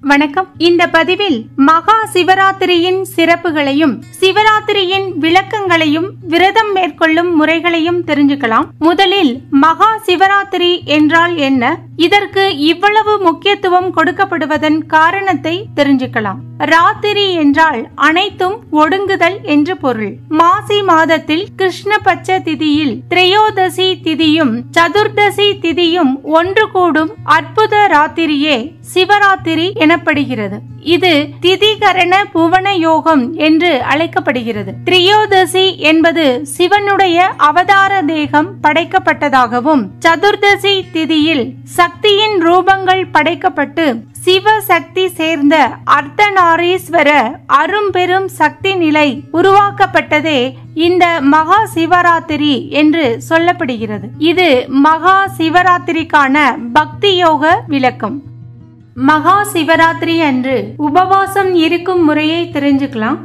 வணக்கம். இந்த பதிவில் மகா சிவராத்திரியின் சிறப்புகளையும் சிவராத்திரியின் விளக்கங்களையும் விரதம் மேற்கொள்ளும் முறைகளையும் தெரிஞ்சுக்கலாம். முதலில் மகா சிவராத்திரி என்றால் என்ன? இதற்கு இவ்வளவு முக்கியத்துவம் கொடுக்கப்படுவதன் காரணத்தை தெரிஞ்சுக்கலாம். ராத்திரி என்றால் அனைத்தும் ஒடுங்குதல் என்று பொருள். மாசி மாதத்தில் கிருஷ்ணபட்ச திதியில் திரையோதசி திதியும் சதுர்தசி திதியும் ஒன்று கூடும் அற்புத ராத்திரியே சிவராத்திரி எனப்படுகிறது. இது திதிகரண புவன யோகம் என்று அழைக்கப்படுகிறது. திரியோதசி என்பது சிவனுடைய அவதார தேகம் படைக்கப்பட்டதாகவும் சதுர்தசி திதியில் சக்தியின் ரூபங்கள் படைக்கப்பட்டு சிவசக்தி சேர்ந்த அர்த்தநாரீஸ்வர அரும்பெரும் சக்தி நிலை உருவாக்கப்பட்டதே இந்த மகா சிவராத்திரி என்று சொல்லப்படுகிறது. இது மகா சிவராத்திரிக்கான பக்தி யோக விளக்கம். மகா சிவராத்திரி அன்று உபவாசம் இருக்கும் முறையை தெரிஞ்சுக்கலாம்.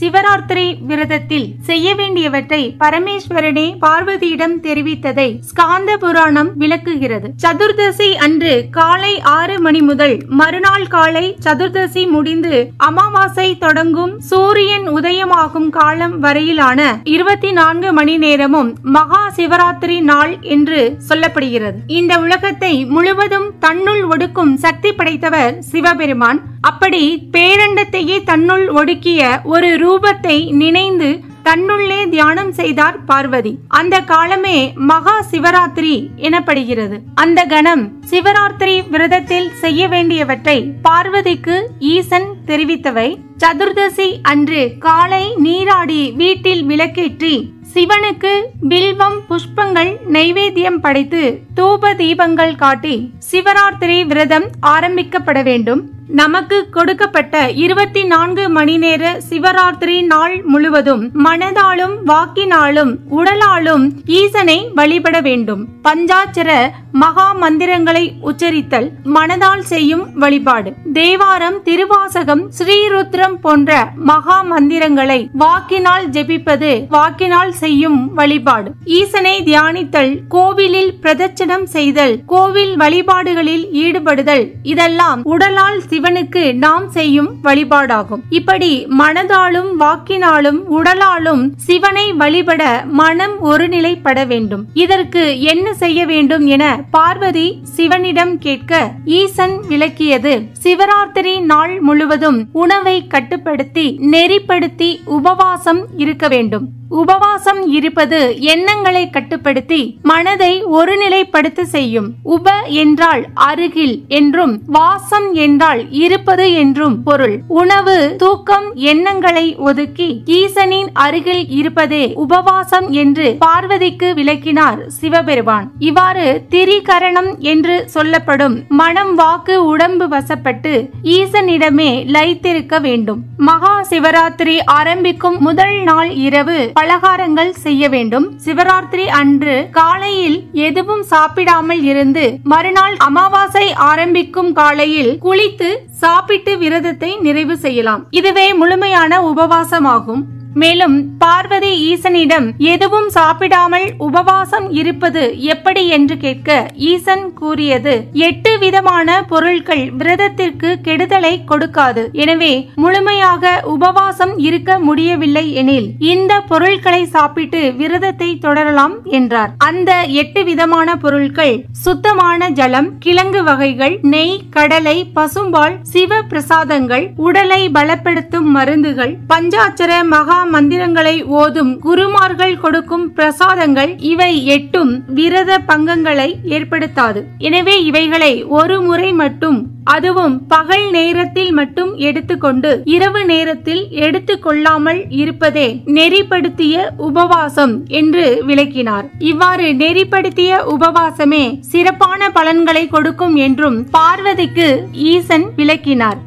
சிவராத்திரி விரதத்தில் செய்ய வேண்டியவற்றை பரமேஸ்வரனே பார்வதியிடம் தெரிவித்ததை ஸ்காந்த புராணம் விளக்குகிறது. சதுர்தசி அன்று காலை ஆறு மணி முதல் மறுநாள் காலை சதுர்தசி முடிந்து அமாவாசை தொடங்கும் சூரியன் உதயமாகும் காலம் வரையிலான இருபத்தி நான்கு மணி நேரமும் மகா சிவராத்திரி நாள் என்று சொல்லப்படுகிறது. இந்த உலகத்தை முழுவதும் தன்னுள் ஒடுக்கும் சக்தி படைத்தவர் சிவபெருமான். அப்படி பேரண்டத்தையே தன்னுள் ஒடுக்கிய ஒரு ரூபத்தை நினைந்து தன்னுள்ளே தியானம் செய்தார் பார்வதி. அந்த காலமே மகா சிவராத்திரி எனப்படுகிறது. அந்த கணம் சிவராத்திரி விரதத்தில் செய்ய வேண்டியவற்றை பார்வதிக்கு ஈசன் தெரிவித்தவை. சதுர்தசி அன்று காலை நீராடி வீட்டில் விளக்கேற்றி சிவனுக்கு பில்வம் புஷ்பங்கள் நைவேத்தியம் படைத்து தூப தீபங்கள் காட்டி சிவராத்திரி விரதம் ஆரம்பிக்கப்பட வேண்டும். நமக்கு கொடுக்கப்பட்ட இருபத்தி நான்கு மணி நேர சிவராத்திரி நாள் முழுவதும் மனதாலும் வாக்கினாலும் உடலாலும் ஈசனை வழிபட வேண்டும். பஞ்சாட்சர மகா மந்திரங்களை உச்சரித்தல் மனதால் செய்யும் வழிபாடு. தேவாரம் திருவாசகம் ஸ்ரீருத்ரம் போன்ற மகா மந்திரங்களை வாக்கினால் ஜெபிப்பது வாக்கினால் செய்யும் வழிபாடு. ஈசனை தியானித்தல் கோவிலில் பிரதட்சணம் செய்தல் கோவில் வழிபாடுகளில் ஈடுபடுதல் இதெல்லாம் உடலால் சிவனுக்கு நாம் செய்யும் வழிபாடாகும். இப்படி மனதாலும் வாக்கினாலும் உடலாலும் சிவனை வழிபட மனம் ஒருநிலைப்பட வேண்டும். இதற்கு என்ன செய்ய வேண்டும் என பார்வதி சிவனிடம் கேட்க ஈசன் விளக்கியது. சிவராத்திரி நாள் முழுவதும் உணவை கட்டுப்படுத்தி நெறிப்படுத்தி உபவாசம் இருக்க வேண்டும். உபவாசம் இருப்பது எண்ணங்களை கட்டுப்படுத்தி மனதை ஒருநிலைப்படுத்த செய்யும். உப என்றால் அருகில் என்றும் வாசம் என்றால் இருப்பது என்றும் பொருள். உணவு தூக்கம் எண்ணங்களை ஒதுக்கி ஈசனின் அருகில் இருப்பதே உபவாசம் என்று பார்வதிக்கு விளக்கினார் சிவபெருமான். இவ்வாறு திரிகரணம் என்று சொல்லப்படும் மனம் வாக்கு உடம்பு வசப்பட்டு ஈசனிடமே லைத்திருக்க வேண்டும். மகா சிவராத்திரி ஆரம்பிக்கும் முதல் நாள் இரவு பலகாரங்கள் செய்ய வேண்டும். சிவராத்திரி அன்று காலையில் எதுவும் சாப்பிடாமல் இருந்து மறுநாள் அமாவாசை ஆரம்பிக்கும் காலையில் குளித்து சாப்பிட்டு விரதத்தை நிறைவு செய்யலாம். இதுவே முழுமையான உபவாசமாகும். மேலும் பார்வதி ஈசனிடம் எதுவும் சாப்பிடாமல் உபவாசம் இருப்பது எப்படி என்று கேட்க ஈசன் கூறியது எட்டு விதமான பொருட்கள் விரதத்திற்கு கெடுதலை கொடுக்காது. எனவே முழுமையாக உபவாசம் இருக்க முடியவில்லை எனில் இந்த பொருட்களை சாப்பிட்டு விரதத்தை தொடரலாம் என்றார். அந்த எட்டு விதமான பொருட்கள் சுத்தமான ஜலம் கிழங்கு வகைகள் நெய் கடலை பசும்பால் சிவ பிரசாதங்கள் உடலை பலப்படுத்தும் மருந்துகள் பஞ்சாட்சர மகா மந்திரங்களை ஓதும் குருமார்கள் கொடுக்கும் பிரசாதங்கள் இவை எட்டும் விரத பங்கங்களை ஏற்படுத்தாது. எனவே இவைகளை ஒரு முறை மட்டும் அதுவும் பகல் நேரத்தில் மட்டும் எடுத்துக்கொண்டு இரவு நேரத்தில் எடுத்துக்கொள்ளாமல் இருப்பதே நெறிப்படுத்திய உபவாசம் என்று விளக்கினார். இவ்வாறு நெறிப்படுத்திய உபவாசமே சிறப்பான பலன்களை கொடுக்கும் என்றும் பார்வதிக்கு ஈசன் விளக்கினார்.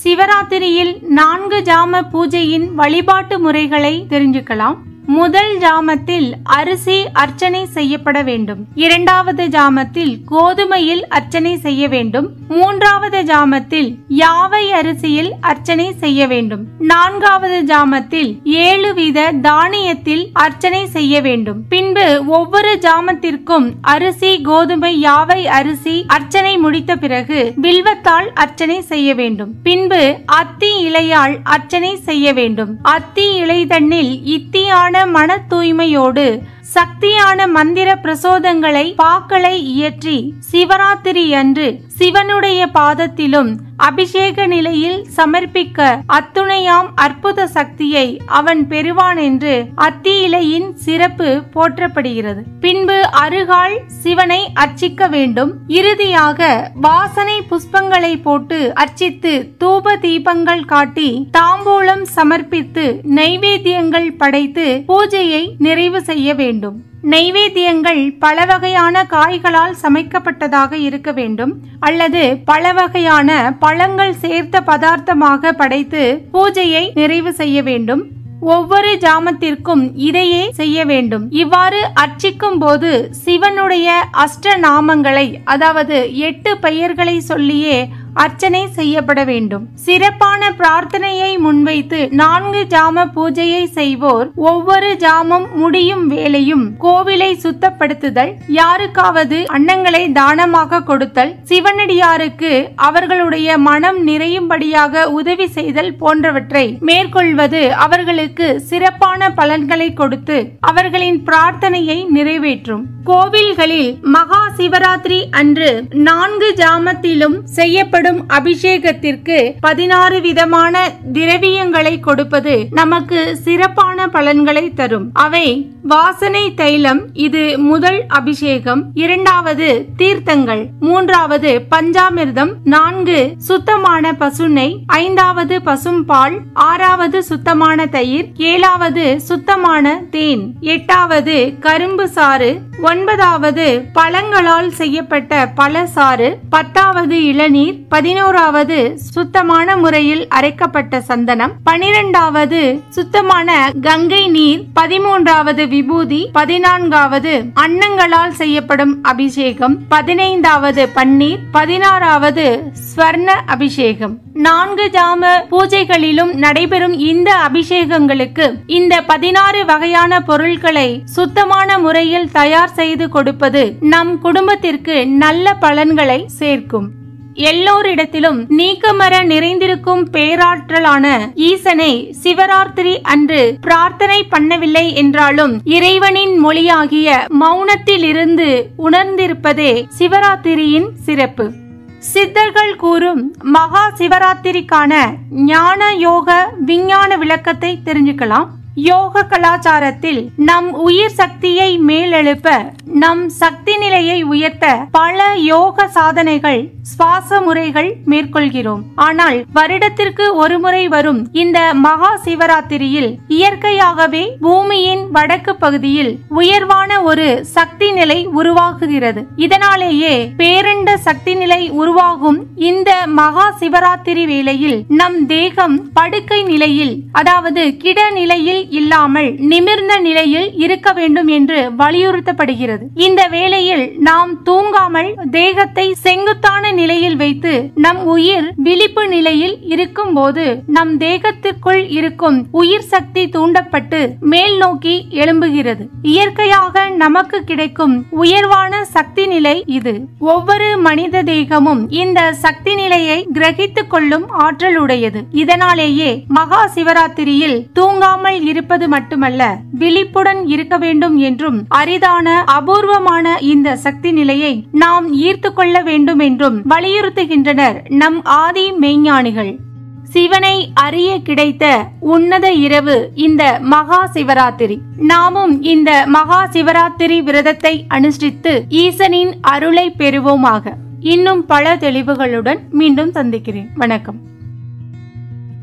சிவராத்திரியில் நான்கு ஜாம பூஜையின் வழிபாட்டு முறைகளை தெரிஞ்சுக்கலாம். முதல் ஜாமத்தில் அரிசி அர்ச்சனை செய்யப்பட வேண்டும். இரண்டாவது ஜாமத்தில் கோதுமையில் அர்ச்சனை செய்ய வேண்டும். மூன்றாவது ஜாமத்தில் யாவை அரிசியில் அர்ச்சனை செய்ய வேண்டும். நான்காவது ஜாமத்தில் ஏழு வித தானியத்தில் அர்ச்சனை செய்ய வேண்டும். பின்பு ஒவ்வொரு ஜாமத்திற்கும் அரிசி கோதுமை யாவை அரிசி அர்ச்சனை முடித்த பிறகு வில்வத்தால் அர்ச்சனை செய்ய வேண்டும். பின்பு அத்தி இலையால் அர்ச்சனை செய்ய வேண்டும். அத்தி இலை தண்ணில் இத்தியான மன தூய்மையோடு சக்தியான மந்திர பிரசோதங்களை பாக்களை இயற்றி சிவராத்திரி அன்று சிவனுடைய பாதத்திலும் அபிஷேக நிலையில் சமர்ப்பிக்க அத்துணையாம் அற்புத சக்தியை அவன் பெறுவான் என்று அத்தி இலையின் சிறப்பு போற்றப்படுகிறது. பின்பு அருகால் சிவனை அர்ச்சிக்க வேண்டும். இறுதியாக வாசனை புஷ்பங்களை போட்டு அர்ச்சித்து தூப தீபங்கள் காட்டி தாம்பூலம் சமர்ப்பித்து நைவேத்தியங்கள் படைத்து பூஜையை நிறைவு செய்ய வேண்டும். நைவேத்தியங்கள் பல வகையான காய்களால் சமைக்கப்பட்டதாக இருக்க வேண்டும். அல்லது பல வகையான பழங்கள் சேர்த்த பதார்த்தமாக படைத்து பூஜையை நிறைவு செய்ய வேண்டும். ஒவ்வொரு ஜாமத்திற்கும் இதையே செய்ய வேண்டும். இவ்வாறு அர்ச்சிக்கும் போது சிவனுடைய அஷ்ட நாமங்களை அதாவது எட்டு பெயர்களை சொல்லியே அர்ச்சனை செய்யப்பட வேண்டும். சிறப்பான பிரார்த்தனையை முன்வைத்து நான்கு ஜாம பூஜையை செய்வோர். ஒவ்வொரு ஜாமம் முடியும் வேளையும் கோவிலை சுத்தப்படுத்துதல். யாருக்காவது அன்னங்களை தானமாக கொடுத்தல். சிவனடியாருக்கு அவர்களுடைய மனம் நிறையும்படியாக உதவி செய்தல் போன்றவற்றை மேற்கொள்வது அவர்களுக்கு சிறப்பான பலன்களை கொடுத்து அவர்களின் பிரார்த்தனையை நிறைவேற்றும். கோவில்களில் மகா சிவராத்திரி அன்று நான்கு ஜாமத்திலும் செய்யப்படும் செய்யப்படும் அபிஷேகத்திற்கு பதினாறு விதமான திரவியங்களை கொடுப்பது நமக்கு சிறப்பான பலன்களை தரும். அவை வாசனை தைலம் இது முதல் அபிஷேகம் இரண்டாவது தீர்த்தங்கள் மூன்றாவது பஞ்சாமிர்தம் நான்கு சுத்தமான பசுனை ஐந்தாவது பசும்பால் ஆறாவது சுத்தமான தயிர் ஏழாவது சுத்தமான தேன் எட்டாவது கரும்பு சாறு ஒன்பதாவது பழங்களால் செய்யப்பட்ட பழசாறு பத்தாவது இளநீர் பதினோராவது சுத்தமான முறையில் அரைக்கப்பட்ட சந்தனம். பனிரெண்டாவது சுத்தமான கங்கை நீர். பதிமூன்றாவது விபூதி. பதினான்காவது அன்னங்களால் செய்யப்படும் அபிஷேகம். பதினைந்தாவது பன்னீர். பதினாறாவது ஸ்வர்ண அபிஷேகம். நான்கு ஜாம பூஜைகளிலும் நடைபெறும் இந்த அபிஷேகங்களுக்கு இந்த பதினாறு வகையான பொருட்களை சுத்தமான முறையில் தயார் செய்து கொடுப்பது நம் குடும்பத்திற்கு நல்ல பலன்களை சேர்க்கும். எல்லோரிடத்திலும் நீக்கமர நிறைந்திருக்கும் பேராற்றலான ஈசனை சிவராத்திரி அன்று பிரார்த்தனை பண்ணவில்லை என்றாலும் இறைவனின் மொழியாகிய மௌனத்திலிருந்து உணர்ந்திருப்பதே சிவராத்திரியின் சிறப்பு. சித்தர்கள் கூறும் மகா சிவராத்திரிக்கான ஞான யோக விஞ்ஞான விளக்கத்தை தெரிஞ்சுக்கலாம். யோக கலாச்சாரத்தில் நம் உயிர் சக்தியை மேலெழுப்ப நம் சக்தி நிலையை உயர்த்த பல யோக சாதனைகள் சுவாச முறைகள் மேற்கொள்கிறோம். ஆனால் வருடத்திற்கு ஒரு முறை வரும் இந்த மகா சிவராத்திரியில் இயற்கையாகவே பூமியின் வடக்கு பகுதியில் உயர்வான ஒரு சக்தி நிலை உருவாகுகிறது. இதனாலேயே பேரண்ட சக்தி நிலை உருவாகும் இந்த மகா சிவராத்திரி வேளையில் நம் தேகம் படுக்கை நிலையில் அதாவது கிட நிலையில் இல்லாமல் நிமிர்ந்த நிலையில் இருக்க வேண்டும் என்று வலியுறுத்தப்படுகிறது. இந்த வேளையில் நாம் தூங்காமல் தேகத்தை செங்குத்தான நிலையில் வைத்து நம் உயிர் விழிப்பு நிலையில் இருக்கும் போது நம் தேகத்திற்குள் இருக்கும் உயிர் சக்தி தூண்டப்பட்டு மேல் நோக்கி எழும்புகிறது. இயற்கையாக நமக்கு கிடைக்கும் உயர்வான சக்தி நிலை இது. ஒவ்வொரு மனித தேகமும் இந்த சக்தி நிலையை கிரகித்துக் கொள்ளும் ஆற்றல் உடையது இதனாலேயே மகா சிவராத்திரியில் தூங்காமல் இருப்பது மட்டுமல்ல விழிப்புடன் இருக்க வேண்டும் என்றும் அரிதான அபூர்வமான இந்த சக்தி நிலையை நாம் ஈர்த்து கொள்ள வேண்டும் என்றும் வலியுறுத்துகின்றனர் நம் ஆதி மெய்ஞானிகள். சிவனை அறிய கிடைத்த உன்னத இரவு இந்த மகா சிவராத்திரி. நாமும் இந்த மகா சிவராத்திரி விரதத்தை அனுஷ்டித்து ஈசனின் அருளை பெறுவோமாக. இன்னும் பல தெளிவுகளுடன் மீண்டும் சந்திக்கிறேன். வணக்கம்.